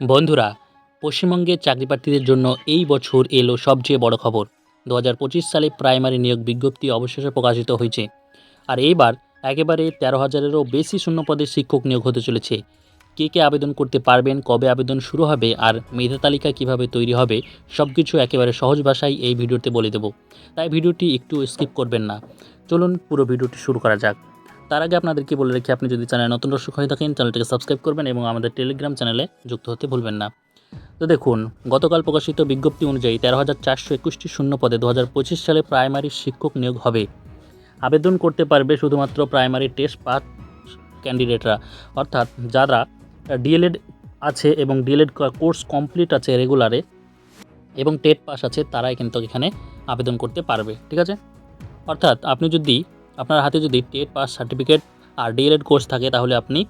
বন্ধুরা, পশ্চিমবঙ্গের চাকরি প্রার্থীদের জন্য এই বছর এলো সবচেয়ে বড় খবর। দু হাজার পঁচিশ সালে প্রাইমারি নিয়োগ বিজ্ঞপ্তি অবশেষে প্রকাশিত হয়েছে। আর এইবার একেবারে তেরো হাজারেরও বেশি শূন্যপদের শিক্ষক নিয়োগ হতে চলেছে। কে কে আবেদন করতে পারবেন, কবে আবেদন শুরু হবে, আর মেধা তালিকা কীভাবে তৈরি হবে সব কিছু একেবারে সহজ ভাষায় এই ভিডিওতে বলে দেবো। তাই ভিডিওটি একটু স্কিপ করবেন না। চলুন পুরো ভিডিওটি শুরু করা যাক। তার আগে আপনাদেরকে বলে রেখে, আপনি যদি চ্যানেলে নতুন দর্শক হয়ে থাকেন, চ্যানেলটিকে সাবস্ক্রাইব করবেন এবং আমাদের টেলিগ্রাম চ্যানেলে যুক্ত হতে ভুলবেন না। তো দেখুন, গতকাল প্রকাশিত বিজ্ঞপ্তি অনুযায়ী তেরো হাজার চারশো একুশটি শূন্য পদে দু হাজার পঁচিশ সালে প্রাইমারি শিক্ষক নিয়োগ হবে। আবেদন করতে পারবে শুধুমাত্র প্রাইমারি টেস্ট পাস ক্যান্ডিডেটরা। অর্থাৎ যারা ডিএলএড আছে এবং ডিএলএড কোর্স কমপ্লিট আছে রেগুলারে এবং টেট পাস আছে, তারাই কিন্তু এখানে আবেদন করতে পারবে। ঠিক আছে? অর্থাৎ আপনি যদি আপনার হাতে যদি টেট পাস সার্টিফিকেট আর ডিএলএড কোর্স থাকে, তাহলে আপনি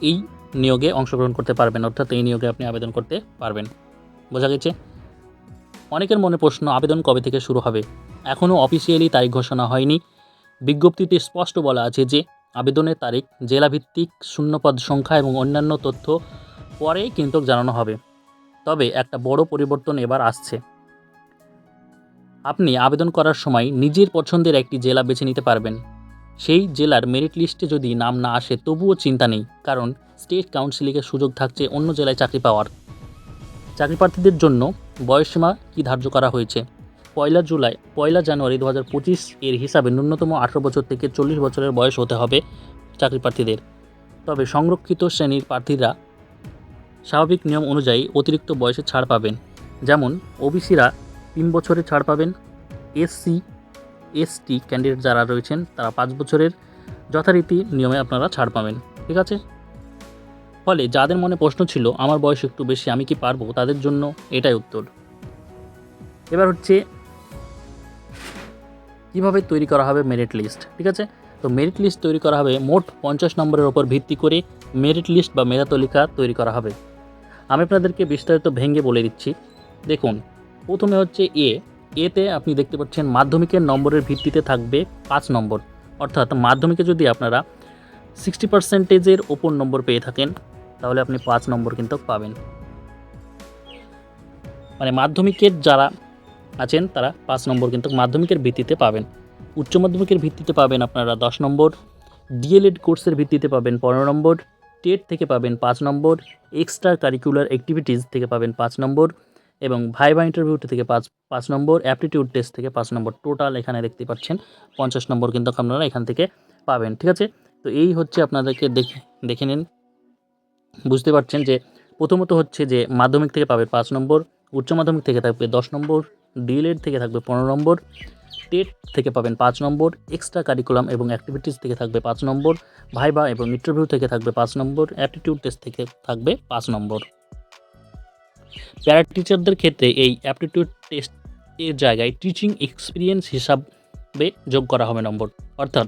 এই নিয়োগে অংশগ্রহণ করতে পারবেন। অর্থাৎ এই নিয়োগে আপনি আবেদন করতে পারবেন। বোঝা গেছে? অনেকের মনে প্রশ্ন, আবেদন কবে থেকে শুরু হবে? এখনও অফিসিয়ালি তারিখ ঘোষণা হয়নি। বিজ্ঞপ্তিতে স্পষ্ট বলা আছে যে, আবেদনের তারিখ জেলাভিত্তিক শূন্যপদ সংখ্যা এবং অন্যান্য তথ্য পরে কিন্তু জানানো হবে। তবে একটা বড় পরিবর্তন এবার আসছে। আপনি আবেদন করার সময় নিজের পছন্দের একটি জেলা বেছে নিতে পারবেন। সেই জেলার মেরিট লিস্টে যদি নাম না আসে, তবুও চিন্তা নেই, কারণ স্টেট কাউন্সিলিংয়ের সুযোগ থাকছে অন্য জেলায় চাকরি পাওয়ার। চাকরি প্রার্থীদের জন্য বয়সসীমা কী ধার্য করা হয়েছে? পয়লা জুলাই, পয়লা জানুয়ারি দু হাজার পঁচিশ এর হিসাবে ন্যূনতম আঠেরো বছর থেকে চল্লিশ বছরের বয়স হতে হবে চাকরি প্রার্থীদের তবে সংরক্ষিত শ্রেণির প্রার্থীরা স্বাভাবিক নিয়ম অনুযায়ী অতিরিক্ত বয়সে ছাড় পাবেন। যেমন, ওবিসিরা তিন বছরের ছাড় পাবেন এসসি এসটি ক্যান্ডিডেট যারা রয়েছেন, তারা পাঁচ বছরের যথারীতি নিয়মে আপনারা ছাড় পাবেন, ঠিক আছে? ফলে যাদের মনে প্রশ্ন ছিল, আমার বয়স একটু বেশি, আমি কি পারব? তাদের জন্য এটাই উত্তর। এবার হচ্ছে, কীভাবে তৈরি করা হবে মেরিট লিস্ট ঠিক আছে? তো মেরিট লিস্ট তৈরি করা হবে মোট পঞ্চাশ নম্বরের ওপর ভিত্তি করে মেরিট লিস্ট বা মেধা তালিকা তৈরি করা হবে। আমি আপনাদেরকে বিস্তারিত ভেঙে বলে দিচ্ছি। দেখুন প্রথমে হচ্ছে এ এতে আপনি দেখতে পাচ্ছেন মাধ্যমিকের নম্বরের ভিত্তিতে থাকবে পাঁচ নম্বর। অর্থাৎ মাধ্যমিকে যদি আপনারা সিক্সটি পার্সেন্টেজের ওপর নম্বর পেয়ে থাকেন, তাহলে আপনি পাঁচ নম্বর কিন্তু পাবেন। মানে মাধ্যমিকের যারা আছেন, তারা পাঁচ নম্বর কিন্তু মাধ্যমিকের ভিত্তিতে পাবেন। উচ্চ মাধ্যমিকের ভিত্তিতে পাবেন আপনারা দশ নম্বর ডিএলএড কোর্সের ভিত্তিতে পাবেন পনেরো নম্বর টেট থেকে পাবেন পাঁচ নম্বর এক্সট্রা কারিকুলার অ্যাক্টিভিটিস থেকে পাবেন পাঁচ নম্বর এবং ভাইবা ইন্টারভিউ থেকে পাঁচ পাঁচ নম্বর অ্যাপটিটিউড টেস্ট থেকে পাঁচ নম্বর টোটাল এখানে দেখতে পাচ্ছেন। পঞ্চাশ নম্বর কিন্তু আপনারা এখান থেকে পাবেন, ঠিক আছে? তো এই হচ্ছে আপনাদেরকে দেখে দেখে নিন। বুঝতে পারছেন যে প্রথমত হচ্ছে যে মাধ্যমিক থেকে পাবে পাঁচ নম্বর, উচ্চ মাধ্যমিক থেকে থাকবে দশ নম্বর ডিএলএড থেকে থাকবে পনেরো নম্বর টেট থেকে পাবেন পাঁচ নম্বর এক্সট্রা কারিকুলাম এবং অ্যাক্টিভিটিস থেকে থাকবে পাঁচ নম্বর ভাইবা এবং ইন্টারভিউ থেকে থাকবে পাঁচ নম্বর অ্যাপটিটিউড টেস্ট থেকে থাকবে পাঁচ নম্বর। প্যারা টিচারদের ক্ষেত্রে এই অ্যাপটিটিউড টেস্ট এর জায়গায় টিচিং এক্সপিরিয়েন্স হিসাবে যোগ করা হবে নম্বর। অর্থাৎ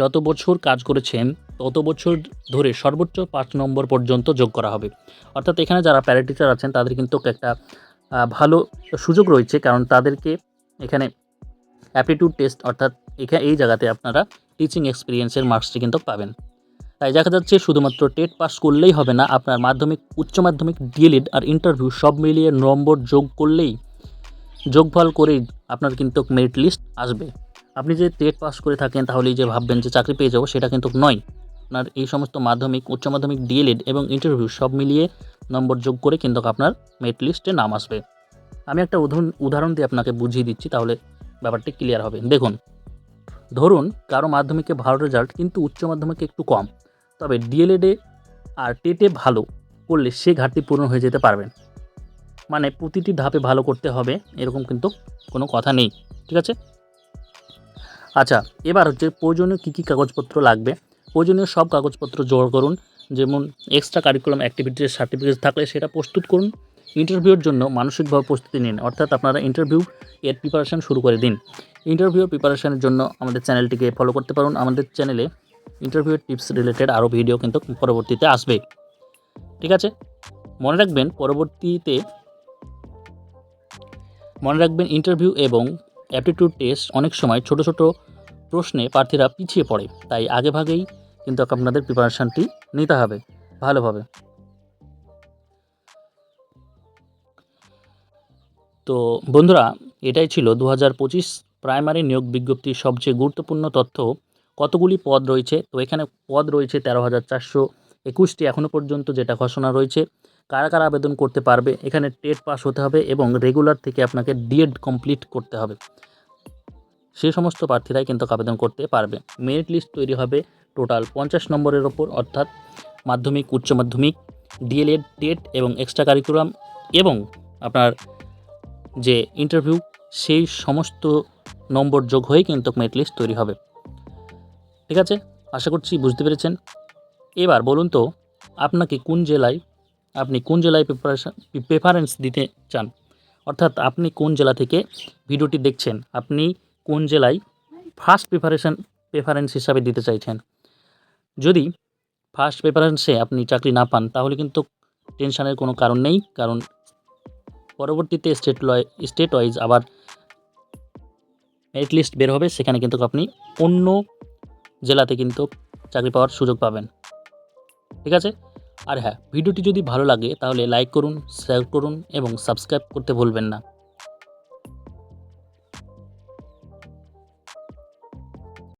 যত বছর কাজ করেছেন, তত বছর ধরে সর্বোচ্চ পাঁচ নম্বর পর্যন্ত যোগ করা হবে। অর্থাৎ এখানে যারা প্যারা টিচার আছেন, তাদের কিন্তু একটা ভালো সুযোগ রয়েছে, কারণ তাদেরকে এখানে অ্যাপটিটিউড টেস্ট অর্থাৎ এখানে এই জায়গাতে আপনারা টিচিং এক্সপিরিয়েন্সের মার্কসটি কিন্তু পাবেন। তাই দেখা যাচ্ছে শুধুমাত্র টেট পাস করলেই হবে না, আপনার মাধ্যমিক, উচ্চ মাধ্যমিক, ডিএলএড আর ইন্টারভিউ সব মিলিয়ে নম্বর যোগ করলেই যোগফল করেই আপনার কিন্তু মেরিট লিস্ট আসবে। আপনি যে টেট পাস করে থাকেন তাহলেই যে ভাববেন যে চাকরি পেয়ে যাব সেটা কিন্তু নয়। আপনার এই সমস্ত মাধ্যমিক, উচ্চ মাধ্যমিক, ডিএলএড এবং ইন্টারভিউ সব মিলিয়ে নম্বর যোগ করে কিন্তু আপনার মেরিট লিস্টে নাম আসবে। আমি একটা উদাহরণ উদাহরণ দিয়ে আপনাকে বুঝিয়ে দিচ্ছি, তাহলে ব্যাপারটি ক্লিয়ার হবে। দেখুন, ধরুন কারও মাধ্যমিকে ভালো রেজাল্ট কিন্তু উচ্চ মাধ্যমিকে একটু কম। তবে ডিএলএডে আর টেটে ভালো করলে সে ঘাটতি পূরণ হয়ে যেতে পারবেন মানে প্রতিটি ধাপে ভালো করতে হবে, এরকম কিন্তু কোনো কথা নেই, ঠিক আছে? আচ্ছা এবার হচ্ছে প্রয়োজনীয় কী কী কাগজপত্র লাগবে? প্রয়োজনীয় সব কাগজপত্র জোগাড় করুন, যেমন এক্সট্রা কারিকুলাম অ্যাক্টিভিটির সার্টিফিকেট থাকলে সেটা প্রস্তুত করুন ইন্টারভিউর জন্য মানসিকভাবে প্রস্তুতি নিন, অর্থাৎ আপনারা ইন্টারভিউ এর প্রিপারেশান শুরু করে দিন। ইন্টারভিউ প্রিপারেশানের জন্য আমাদের চ্যানেলটিকে ফলো করতে পারুন, আমাদের চ্যানেলে ইন্টারভিউ টিপস রিলেটেড আরও ভিডিও কিন্তু পরবর্তীতে আসবে। ঠিক আছে? মনে রাখবেন পরবর্তীতে মনে রাখবেন ইন্টারভিউ এবং অ্যাপটিটিউড টেস্ট অনেক সময় ছোট ছোট প্রশ্নে প্রার্থীরা পিছিয়ে পড়ে। তাই আগেভাগেই কিন্তু আপনাদের প্রিপারেশানটি নিতে হবে। ভালোভাবে তো বন্ধুরা, এটাই ছিল দু হাজার পঁচিশ প্রাইমারি নিয়োগ বিজ্ঞপ্তির সবচেয়ে গুরুত্বপূর্ণ তথ্য। কতগুলি পদ রয়েছে? তো এখানে পদ রয়েছে তেরো হাজার চারশো একুশটি। এখনও পর্যন্ত যেটা ঘোষণা রয়েছে, কারা কারা আবেদন করতে পারবে, এখানে টেট পাস হতে হবে এবং রেগুলার থেকে আপনাকে ডিএড কমপ্লিট করতে হবে। সে সমস্ত প্রার্থীরাই কিন্তু আবেদন করতে পারবে। মেরিট লিস্ট তৈরি হবে টোটাল পঞ্চাশ নম্বরের ওপর, অর্থাৎ মাধ্যমিক, উচ্চ মাধ্যমিক, ডিএলএড, টেট এবং এক্সট্রা কারিকুলাম এবং আপনার যে ইন্টারভিউ, সেই সমস্ত নম্বর যোগ হয়ে কিন্তু মেরিট লিস্ট তৈরি হবে। ঠিক আছে? আশা করছি বুঝতে পেরেছেন। এবার বলুন তো, আপনাকে কোন জেলায়, আপনি কোন জেলায় প্রিপারেশন প্রেফারেন্স দিতে চান? অর্থাৎ আপনি কোন জেলা থেকে ভিডিওটি দেখছেন? আপনি কোন জেলায় ফার্স্ট প্রিপারেশন প্রেফারেন্স হিসাবে দিতে চাইছেন? যদি ফার্স্ট প্রেফারেন্সে আপনি চাকরি না পান, তাহলে কিন্তু টেনশনের কোনো কারণ নেই, কারণ পরবর্তীতে স্টেট লয় স্টেট ওয়াইজ আবার মেরিট লিস্ট বের হবে, সেখানে কিন্তু আপনি অন্য জেলাতে কিন্তু চাকরি পাওয়ার সুযোগ পাবেন। ঠিক আছে? আর হ্যাঁ ভিডিওটি যদি ভালো লাগে তাহলে লাইক করুন শেয়ার করুন এবং সাবস্ক্রাইব করতে ভুলবেন না।